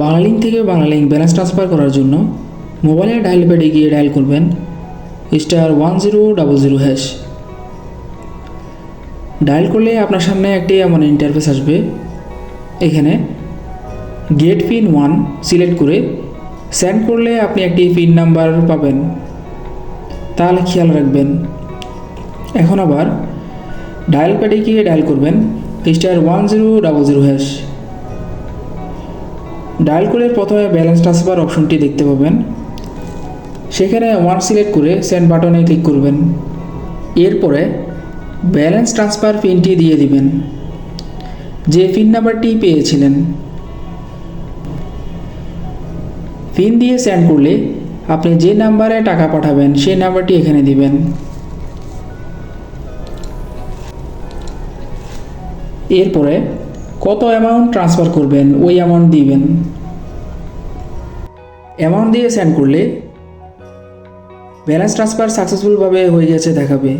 Bangla link থেকে Bangla link balance transfer করার জন্য মোবাইলে ডায়াল প্যাডে গিয়ে ডায়াল করবেন star one zero double zero hash dial করলে আপনার সামনে একটি এমন ইন্টারফেস আসবে। এখানে গেট পিন ওয়ান সিলেক্ট করে সেন্ড করলে আপনি একটি পিন নাম্বার পাবেন। তাহলে খেয়াল রাখবেন। এখন আবার ডায়াল প্যাডে গিয়ে ডায়াল করবেন star one zero double zero hash dial করে প্রথমে ব্যালেন্স ট্রান্সফার অপশনটি দেখতে পাবেন। সেখানে ওয়ান সিলেক্ট করে সেন্ড বাটনে ক্লিক করবেন। এরপরে ব্যালেন্স ট্রান্সফার পিনটি দিয়ে দিবেন, যে পিন নাম্বারটি পেয়েছিলেন। পিন দিয়ে সেন্ড করলে আপনি যে নাম্বারে টাকা পাঠাবেন সেই নাম্বারটি এখানে দিবেন। এরপরে কত অ্যামাউন্ট ট্রান্সফার করবেন, ওই অ্যামাউন্ট দিবেন। অ্যামাউন্ট দিয়ে সেন্ড করলে ব্যালেন্স ট্রান্সফার সাকসেসফুলভাবে হয়ে গেছে, দেখাবে।